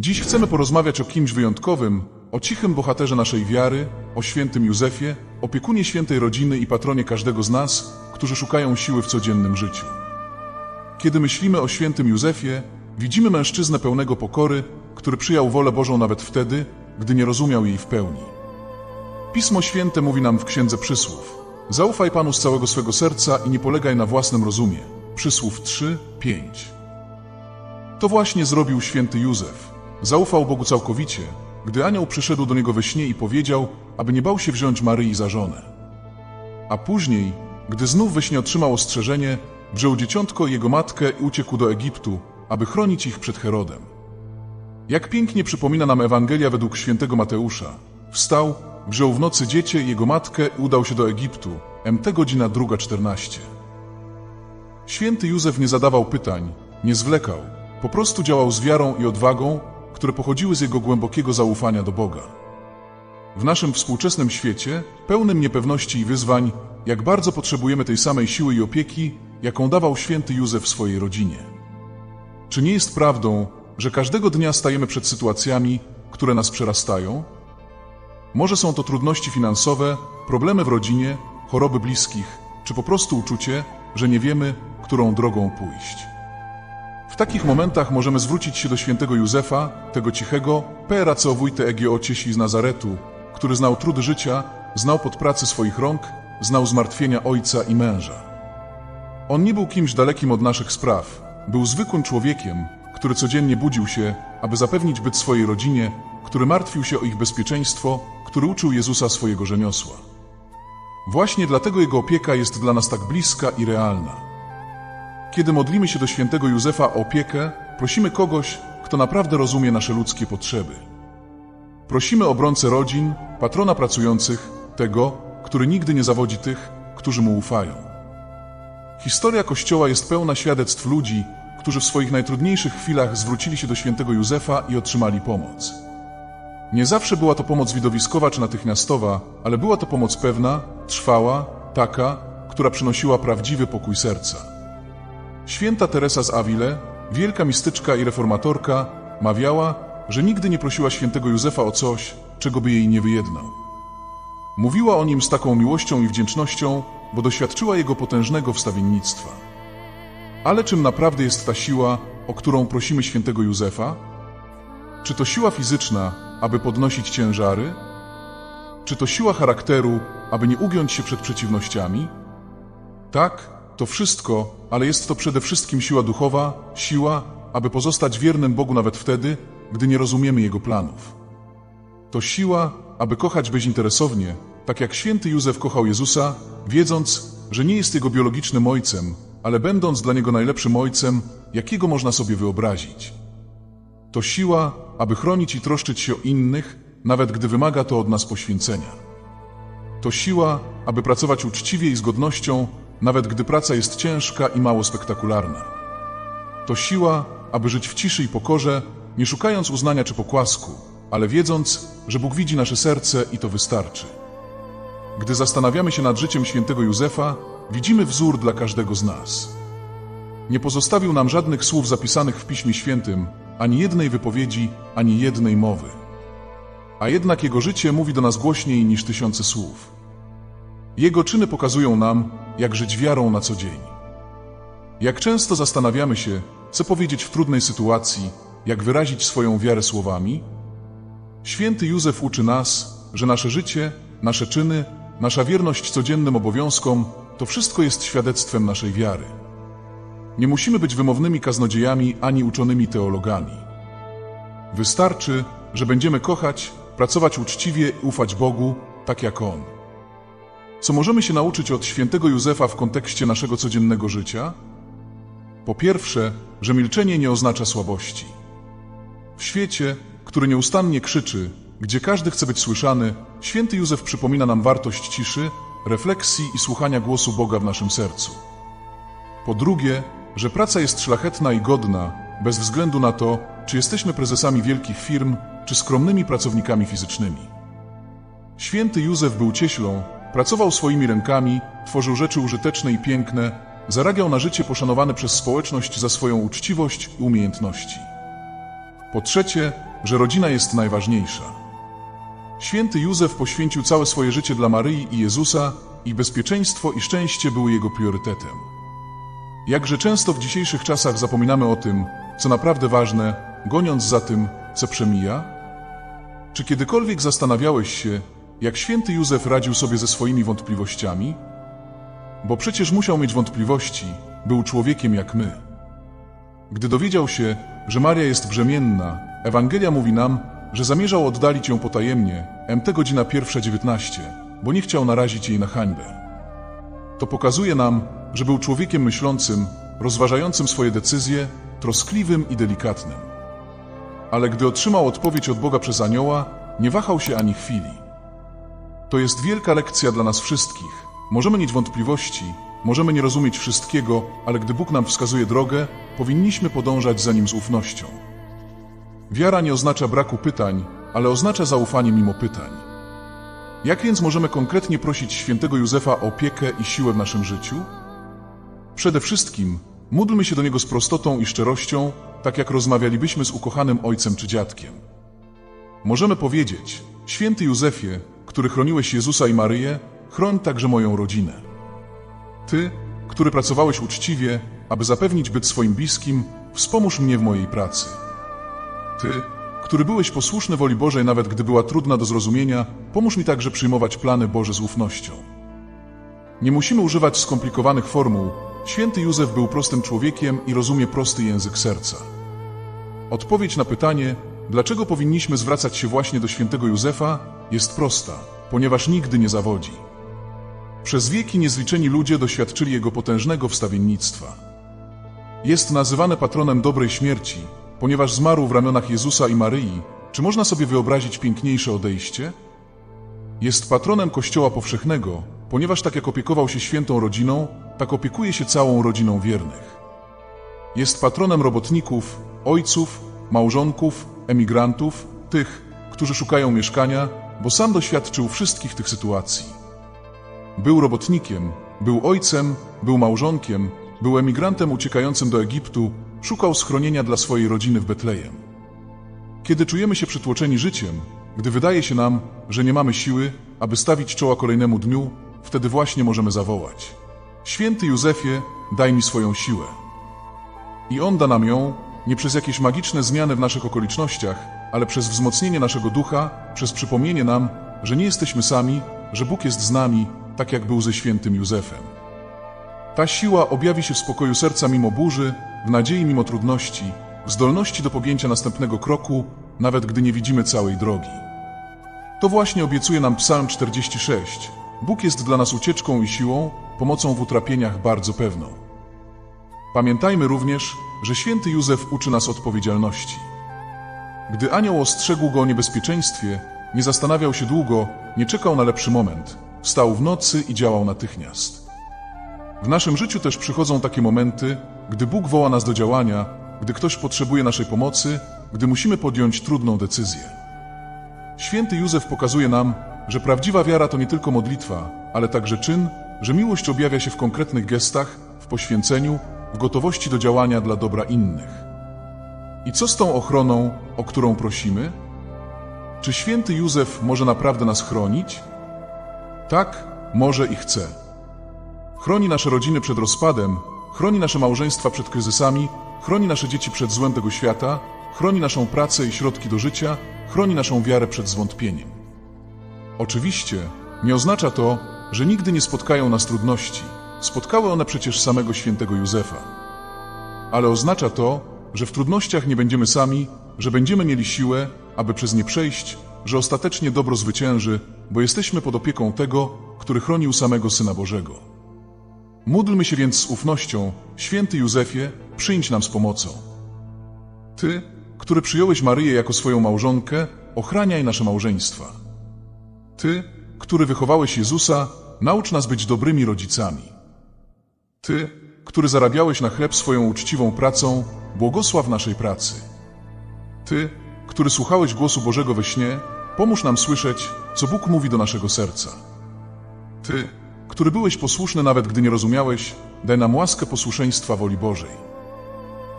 Dziś chcemy porozmawiać o kimś wyjątkowym, o cichym bohaterze naszej wiary, o świętym Józefie, opiekunie świętej rodziny i patronie każdego z nas, którzy szukają siły w codziennym życiu. Kiedy myślimy o świętym Józefie, widzimy mężczyznę pełnego pokory, który przyjął wolę Bożą nawet wtedy, gdy nie rozumiał jej w pełni. Pismo Święte mówi nam w Księdze Przysłów: Zaufaj Panu z całego swego serca i nie polegaj na własnym rozumie. Przysłów 3, 5. To właśnie zrobił święty Józef. Zaufał Bogu całkowicie, gdy anioł przyszedł do niego we śnie i powiedział, aby nie bał się wziąć Maryi za żonę. A później, gdy znów we śnie otrzymał ostrzeżenie, wziął dzieciątko i jego matkę i uciekł do Egiptu, aby chronić ich przed Herodem. Jak pięknie przypomina nam Ewangelia według świętego Mateusza. Wstał, wziął w nocy dziecię i jego matkę i udał się do Egiptu. MT godzina druga czternaście. Święty Józef nie zadawał pytań, nie zwlekał, po prostu działał z wiarą i odwagą, które pochodziły z jego głębokiego zaufania do Boga. W naszym współczesnym świecie, pełnym niepewności i wyzwań, jak bardzo potrzebujemy tej samej siły i opieki, jaką dawał święty Józef swojej rodzinie. Czy nie jest prawdą, że każdego dnia stajemy przed sytuacjami, które nas przerastają? Może są to trudności finansowe, problemy w rodzinie, choroby bliskich, czy po prostu uczucie, że nie wiemy, którą drogą pójść. W takich momentach możemy zwrócić się do świętego Józefa, tego cichego, pera co wójte Egio Ociesi z Nazaretu, który znał trudy życia, znał podpracy swoich rąk, znał zmartwienia ojca i męża. On nie był kimś dalekim od naszych spraw, był zwykłym człowiekiem, który codziennie budził się, aby zapewnić byt swojej rodzinie, który martwił się o ich bezpieczeństwo, który uczył Jezusa swojego rzemiosła. Właśnie dlatego jego opieka jest dla nas tak bliska i realna. Kiedy modlimy się do świętego Józefa o opiekę, prosimy kogoś, kto naprawdę rozumie nasze ludzkie potrzeby. Prosimy obrońcę rodzin, patrona pracujących, tego, który nigdy nie zawodzi tych, którzy mu ufają. Historia Kościoła jest pełna świadectw ludzi, którzy w swoich najtrudniejszych chwilach zwrócili się do świętego Józefa i otrzymali pomoc. Nie zawsze była to pomoc widowiskowa czy natychmiastowa, ale była to pomoc pewna, trwała, taka, która przynosiła prawdziwy pokój serca. Święta Teresa z Avile, wielka mistyczka i reformatorka, mawiała, że nigdy nie prosiła świętego Józefa o coś, czego by jej nie wyjednał. Mówiła o nim z taką miłością i wdzięcznością, bo doświadczyła jego potężnego wstawiennictwa. Ale czym naprawdę jest ta siła, o którą prosimy świętego Józefa? Czy to siła fizyczna, aby podnosić ciężary? Czy to siła charakteru, aby nie ugiąć się przed przeciwnościami? Tak, to wszystko, ale jest to przede wszystkim siła duchowa, siła, aby pozostać wiernym Bogu nawet wtedy, gdy nie rozumiemy Jego planów. To siła, aby kochać bezinteresownie, tak jak święty Józef kochał Jezusa, wiedząc, że nie jest Jego biologicznym ojcem, ale będąc dla Niego najlepszym ojcem, jakiego można sobie wyobrazić. To siła, aby chronić i troszczyć się o innych, nawet gdy wymaga to od nas poświęcenia. To siła, aby pracować uczciwie i z godnością, nawet gdy praca jest ciężka i mało spektakularna. To siła, aby żyć w ciszy i pokorze, nie szukając uznania czy pokłasku, ale wiedząc, że Bóg widzi nasze serce i to wystarczy. Gdy zastanawiamy się nad życiem świętego Józefa, widzimy wzór dla każdego z nas. Nie pozostawił nam żadnych słów zapisanych w Piśmie Świętym, ani jednej wypowiedzi, ani jednej mowy. A jednak jego życie mówi do nas głośniej niż tysiące słów. Jego czyny pokazują nam, jak żyć wiarą na co dzień. Jak często zastanawiamy się, co powiedzieć w trudnej sytuacji, jak wyrazić swoją wiarę słowami? Święty Józef uczy nas, że nasze życie, nasze czyny, nasza wierność codziennym obowiązkom to wszystko jest świadectwem naszej wiary. Nie musimy być wymownymi kaznodziejami ani uczonymi teologami. Wystarczy, że będziemy kochać, pracować uczciwie i ufać Bogu, tak jak On. Co możemy się nauczyć od świętego Józefa w kontekście naszego codziennego życia? Po pierwsze, że milczenie nie oznacza słabości. W świecie, który nieustannie krzyczy, gdzie każdy chce być słyszany, święty Józef przypomina nam wartość ciszy, refleksji i słuchania głosu Boga w naszym sercu. Po drugie, że praca jest szlachetna i godna, bez względu na to, czy jesteśmy prezesami wielkich firm, czy skromnymi pracownikami fizycznymi. Święty Józef był cieślą, pracował swoimi rękami, tworzył rzeczy użyteczne i piękne, zarabiał na życie poszanowany przez społeczność za swoją uczciwość i umiejętności. Po trzecie, że rodzina jest najważniejsza. Święty Józef poświęcił całe swoje życie dla Maryi i Jezusa, i bezpieczeństwo i szczęście były jego priorytetem. Jakże często w dzisiejszych czasach zapominamy o tym, co naprawdę ważne, goniąc za tym, co przemija? Czy kiedykolwiek zastanawiałeś się, jak święty Józef radził sobie ze swoimi wątpliwościami? Bo przecież musiał mieć wątpliwości, był człowiekiem jak my. Gdy dowiedział się, że Maria jest brzemienna, Ewangelia mówi nam, że zamierzał oddalić ją potajemnie, MT godzina pierwsza 19, bo nie chciał narazić jej na hańbę. To pokazuje nam, że był człowiekiem myślącym, rozważającym swoje decyzje, troskliwym i delikatnym. Ale gdy otrzymał odpowiedź od Boga przez anioła, nie wahał się ani chwili. To jest wielka lekcja dla nas wszystkich. Możemy mieć wątpliwości, możemy nie rozumieć wszystkiego, ale gdy Bóg nam wskazuje drogę, powinniśmy podążać za Nim z ufnością. Wiara nie oznacza braku pytań, ale oznacza zaufanie mimo pytań. Jak więc możemy konkretnie prosić świętego Józefa o opiekę i siłę w naszym życiu? Przede wszystkim módlmy się do niego z prostotą i szczerością, tak jak rozmawialibyśmy z ukochanym ojcem czy dziadkiem. Możemy powiedzieć: Święty Józefie, który chroniłeś Jezusa i Maryję, chroń także moją rodzinę. Ty, który pracowałeś uczciwie, aby zapewnić byt swoim bliskim, wspomóż mnie w mojej pracy. Ty, który byłeś posłuszny woli Bożej, nawet gdy była trudna do zrozumienia, pomóż mi także przyjmować plany Boże z ufnością. Nie musimy używać skomplikowanych formuł. Święty Józef był prostym człowiekiem i rozumie prosty język serca. Odpowiedź na pytanie, dlaczego powinniśmy zwracać się właśnie do świętego Józefa, jest prosta, ponieważ nigdy nie zawodzi. Przez wieki niezliczeni ludzie doświadczyli jego potężnego wstawiennictwa. Jest nazywany patronem dobrej śmierci, ponieważ zmarł w ramionach Jezusa i Maryi. Czy można sobie wyobrazić piękniejsze odejście? Jest patronem Kościoła Powszechnego, ponieważ tak jak opiekował się świętą rodziną, tak opiekuje się całą rodziną wiernych. Jest patronem robotników, ojców, małżonków, emigrantów, tych, którzy szukają mieszkania, bo sam doświadczył wszystkich tych sytuacji. Był robotnikiem, był ojcem, był małżonkiem, był emigrantem uciekającym do Egiptu, szukał schronienia dla swojej rodziny w Betlejem. Kiedy czujemy się przytłoczeni życiem, gdy wydaje się nam, że nie mamy siły, aby stawić czoła kolejnemu dniu, wtedy właśnie możemy zawołać: Święty Józefie, daj mi swoją siłę. I On da nam ją nie przez jakieś magiczne zmiany w naszych okolicznościach, ale przez wzmocnienie naszego ducha, przez przypomnienie nam, że nie jesteśmy sami, że Bóg jest z nami, tak jak był ze świętym Józefem. Ta siła objawi się w spokoju serca mimo burzy, w nadziei mimo trudności, w zdolności do podjęcia następnego kroku, nawet gdy nie widzimy całej drogi. To właśnie obiecuje nam Psalm 46. Bóg jest dla nas ucieczką i siłą, pomocą w utrapieniach bardzo pewną. Pamiętajmy również, że święty Józef uczy nas odpowiedzialności. Gdy anioł ostrzegł go o niebezpieczeństwie, nie zastanawiał się długo, nie czekał na lepszy moment. Wstał w nocy i działał natychmiast. W naszym życiu też przychodzą takie momenty, gdy Bóg woła nas do działania, gdy ktoś potrzebuje naszej pomocy, gdy musimy podjąć trudną decyzję. Święty Józef pokazuje nam, że prawdziwa wiara to nie tylko modlitwa, ale także czyn, że miłość objawia się w konkretnych gestach, w poświęceniu, w gotowości do działania dla dobra innych. I co z tą ochroną, o którą prosimy? Czy święty Józef może naprawdę nas chronić? Tak, może i chce. Chroni nasze rodziny przed rozpadem, chroni nasze małżeństwa przed kryzysami, chroni nasze dzieci przed złem tego świata, chroni naszą pracę i środki do życia, chroni naszą wiarę przed zwątpieniem. Oczywiście nie oznacza to, że nigdy nie spotkają nas trudności. Spotkały one przecież samego świętego Józefa. Ale oznacza to, że w trudnościach nie będziemy sami, że będziemy mieli siłę, aby przez nie przejść, że ostatecznie dobro zwycięży, bo jesteśmy pod opieką tego, który chronił samego Syna Bożego. Módlmy się więc z ufnością, święty Józefie, przyjdź nam z pomocą. Ty, który przyjąłeś Maryję jako swoją małżonkę, ochraniaj nasze małżeństwa. Ty, który wychowałeś Jezusa, naucz nas być dobrymi rodzicami. Ty, który zarabiałeś na chleb swoją uczciwą pracą, błogosław naszej pracy. Ty, który słuchałeś głosu Bożego we śnie, pomóż nam słyszeć, co Bóg mówi do naszego serca. Ty, który byłeś posłuszny nawet gdy nie rozumiałeś, daj nam łaskę posłuszeństwa woli Bożej.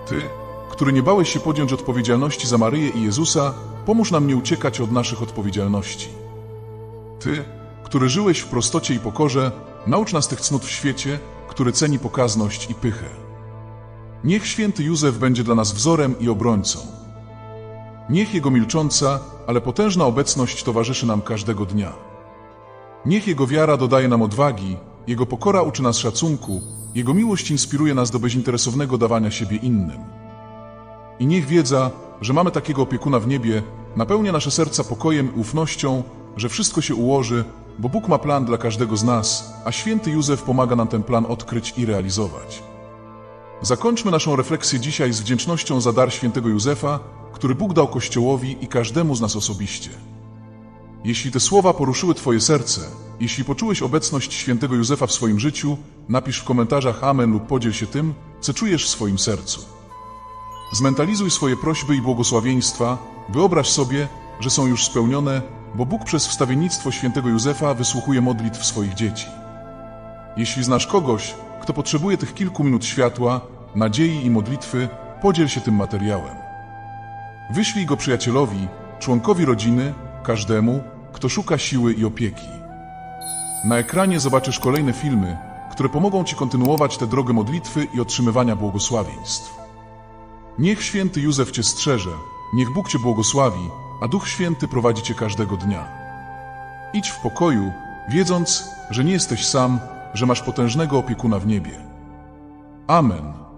Ty, który nie bałeś się podjąć odpowiedzialności za Maryję i Jezusa, pomóż nam nie uciekać od naszych odpowiedzialności. Ty, który żyłeś w prostocie i pokorze, naucz nas tych cnót w świecie, który ceni pokazność i pychę. Niech święty Józef będzie dla nas wzorem i obrońcą. Niech jego milcząca, ale potężna obecność towarzyszy nam każdego dnia. Niech jego wiara dodaje nam odwagi, jego pokora uczy nas szacunku, jego miłość inspiruje nas do bezinteresownego dawania siebie innym. I niech wiedza, że mamy takiego opiekuna w niebie, napełnia nasze serca pokojem i ufnością, że wszystko się ułoży, bo Bóg ma plan dla każdego z nas, a święty Józef pomaga nam ten plan odkryć i realizować. Zakończmy naszą refleksję dzisiaj z wdzięcznością za dar świętego Józefa, który Bóg dał Kościołowi i każdemu z nas osobiście. Jeśli te słowa poruszyły Twoje serce, jeśli poczułeś obecność świętego Józefa w swoim życiu, napisz w komentarzach Amen lub podziel się tym, co czujesz w swoim sercu. Zmentalizuj swoje prośby i błogosławieństwa, wyobraź sobie, że są już spełnione, bo Bóg przez wstawiennictwo świętego Józefa wysłuchuje modlitw swoich dzieci. Jeśli znasz kogoś, kto potrzebuje tych kilku minut światła, nadziei i modlitwy, podziel się tym materiałem. Wyślij go przyjacielowi, członkowi rodziny, każdemu, kto szuka siły i opieki. Na ekranie zobaczysz kolejne filmy, które pomogą Ci kontynuować tę drogę modlitwy i otrzymywania błogosławieństw. Niech święty Józef Cię strzeże, niech Bóg Cię błogosławi, a Duch Święty prowadzi Cię każdego dnia. Idź w pokoju, wiedząc, że nie jesteś sam, że masz potężnego opiekuna w niebie. Amen.